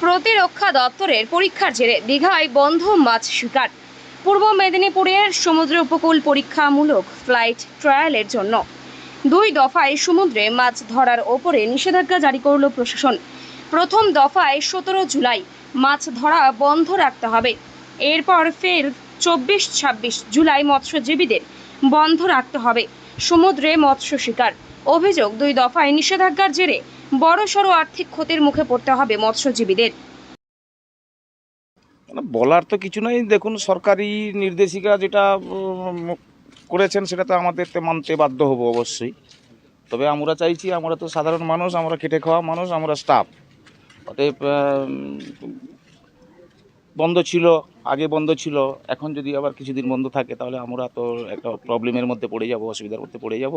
প্রতিরক্ষা দপ্তরের পরীক্ষার জেরে দীঘায় বন্ধ মাছ শিকার। পূর্ব মেদিনীপুরের সমুদ্র উপকূল পরীক্ষামূলক ফ্লাইট ট্রায়ালের জন্য। দুই দফায় সমুদ্রে মাছ ধরার ওপরে নিষেধাজ্ঞা জারি করল প্রশাসন। প্রথম দফায় সতেরো জুলাই মাছ ধরা বন্ধ রাখতে হবে। এরপর ফের চব্বিশ ছাব্বিশ জুলাই মৎস্যজীবীদের বন্ধ রাখতে হবে। সমুদ্রে মৎস্য শিকার। অভিযোগ, দুই দফায় নিষেধাজ্ঞার জেরে বড়সড় আর্থিক ক্ষতির মুখে পড়তে হবে মৎস্যজীবীদের। বলার তো কিছু নাই। দেখুন, সরকারি নির্দেশিকা যেটা করেছেন, সেটা তো আমাদের মানতে বাধ্য হব অবশ্যই। তবে আমরা চাইছি, আমরা তো সাধারণ মানুষ, আমরা খেটে খাওয়া মানুষ, আমরা স্টাফ অতএব বন্ধ ছিল, আগে বন্ধ ছিল, এখন যদি আবার কিছুদিন বন্ধ থাকে, তাহলে আমরা তো একটা প্রবলেমের মধ্যে পড়ে যাব, অসুবিধার মধ্যে পড়ে যাব।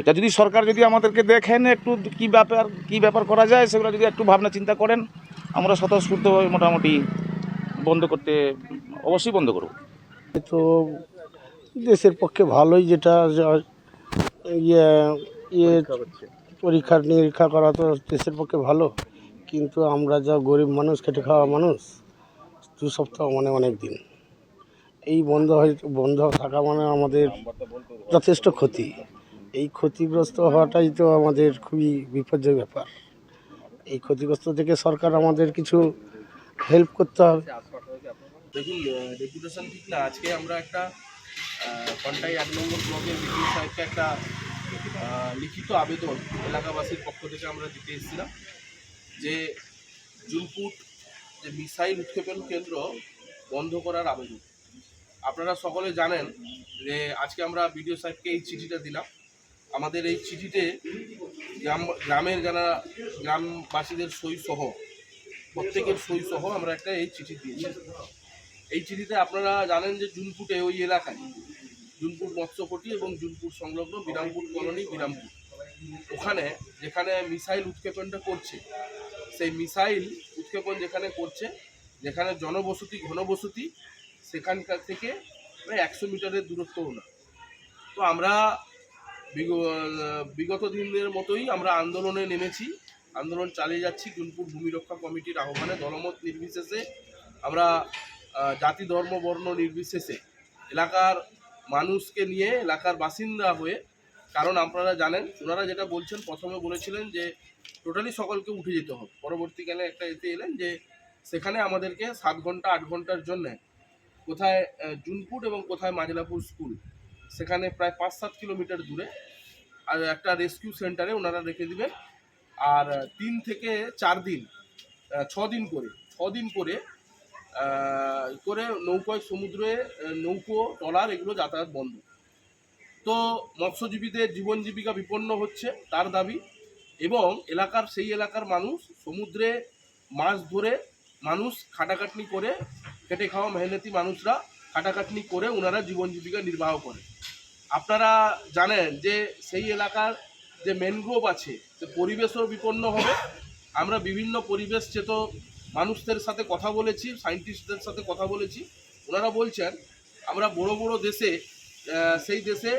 এটা যদি সরকার যদি আমাদেরকে দেখেন একটু কি ব্যাপার কি ব্যাপার করা যায়, সেগুলো যদি একটু ভাবনা চিন্তা করেন, আমরা স্বতঃস্ফূর্তভাবে মোটামুটি বন্ধ করতে, অবশ্যই বন্ধ করব। তো দেশের পক্ষে ভালোই যেটা ইয়ে ইয়ে পরীক্ষা নিরীক্ষা করা তো দেশের পক্ষে ভালো, কিন্তু আমরা যা গরিব মানুষ, খেটে খাওয়া মানুষ, দু সপ্তাহ মানে অনেক দিন। এই বন্ধ হয়ে, বন্ধ থাকা মানে আমাদের যথেষ্ট ক্ষতি। এই ক্ষতিগ্রস্ত হওয়াটাই তো আমাদের খুবই বিপর্যয় ব্যাপার। এই ক্ষতিগ্রস্ত থেকে সরকার আমাদের কিছু হেল্প করতে হবে। দেখুন ডেপুটেশন ঠিক না। আজকে আমরা একটা কন্টাই এক নম্বর ব্লকের সাহেবকে একটা লিখিত আবেদন এলাকাবাসীর পক্ষ থেকে আমরা দিতে এসেছিলাম যে জুলপুট যে মিসাইল উৎক্ষেপণ কেন্দ্র বন্ধ করার আবেদন। আপনারা সকলে জানেন যে আজকে আমরা বিডিও সাহেবকে এই চিঠিটা দিলাম। আমাদের এই চিঠিতে গ্রাম গ্রামের যারা গ্রামবাসীদের সই সহ প্রত্যেকের সই সহ আমরা একটা এই চিঠি দিয়েছি। এই চিঠিতে আপনারা জানেন যে জুনপুটে ওই এলাকায়, জুনপুর মৎস্যপটি এবং জুনপুর সংলগ্ন বিরামপুর কলোনি বিরামপুর, ওখানে যেখানে মিসাইল উৎক্ষেপণটা করছে, সেই মিসাইল উৎক্ষেপণ যেখানে করছে, যেখানে জনবসতি, ঘনবসতি, সেখানকার থেকে প্রায় একশো মিটারের দূরত্বও না তো আমরা বিগত দিনের মতোই আমরা আন্দোলনে নেমেছি। আন্দোলন চালিয়ে যাচ্ছি জুনপুর ভূমি রক্ষা কমিটির আহ্বানে। দলমত নির্বিশেষে আমরা জাতি, ধর্ম, বর্ণ নির্বিশেষে এলাকার মানুষকে নিয়ে এলাকার বাসিন্দা হয়ে, কারণ আপনারা জানেন, ওনারা যেটা বলছেন, প্রথমে বলেছিলেন যে টোটালি সকলকে উঠে যেতে হবে। পরবর্তীকালে একটা এতে এলেন যে সেখানে আমাদেরকে সাত ঘণ্টা, আট ঘণ্টার জন্য কোথায় জুনপুট এবং কোথায় মাজলাপুর স্কুল সেখানে প্রায় পাঁচ সাত কিলোমিটার দূরে, আর একটা রেস্কিউ সেন্টারে ওনারা রেখে দিবেন। আর তিন থেকে চার দিন ছ দিন করে, ছ দিন করে করে নৌকায়, সমুদ্রে নৌকো, ট্রলার এগুলো যাতায়াত বন্ধ। তো মৎস্যজীবীদের জীবন জীবিকা বিপন্ন হচ্ছে তার দাবি, এবং এলাকার সেই এলাকার মানুষ সমুদ্রে মাছ ধরে মানুষ খাটাখাটনি করে, খেটে খাওয়া মেহনতি মানুষরা খাটাখাটনি করে ওনারা জীবন জীবিকা নির্বাহ করে। আপনারা জানেন যে সেই এলাকার যে ম্যানগ্রোভ আছে সে পরিবেশও বিপন্ন হবে। আমরা বিভিন্ন পরিবেশ চেত মানুষদের সাথে কথা বলেছি সায়েন্টিস্টদের সাথে কথা বলেছি। ওনারা বলছেন, আমরা বড় বড় দেশে সেই দেশে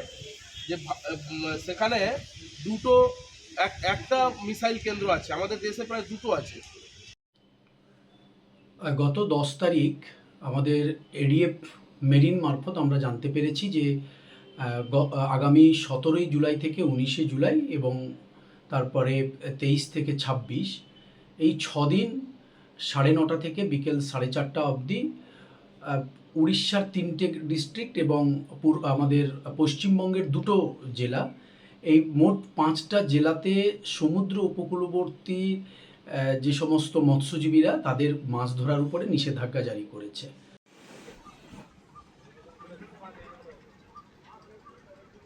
যে সেখানে দুটো, এক, একটা মিসাইল কেন্দ্র আছে। আমাদের দেশে প্রায় দুটো আছে। গত দশ তারিখ আমাদের এডিএফ মেরিন মারফত আমরা জানতে পেরেছি যে আগামী সতেরোই জুলাই থেকে উনিশে জুলাই এবং তারপরে তেইশ থেকে ছাব্বিশ। এই ছদিন সাড়ে নটা থেকে বিকেল সাড়ে চারটা অবধি উড়িষ্যার তিনটে ডিস্ট্রিক্ট এবং আমাদের পশ্চিমবঙ্গের দুটো জেলা। এই মোট পাঁচটা জেলাতে সমুদ্র উপকূলবর্তী যে সমস্ত মৎস্যজীবীরা তাদের মাছ ধরার উপরে নিষেধাজ্ঞা জারি করেছে।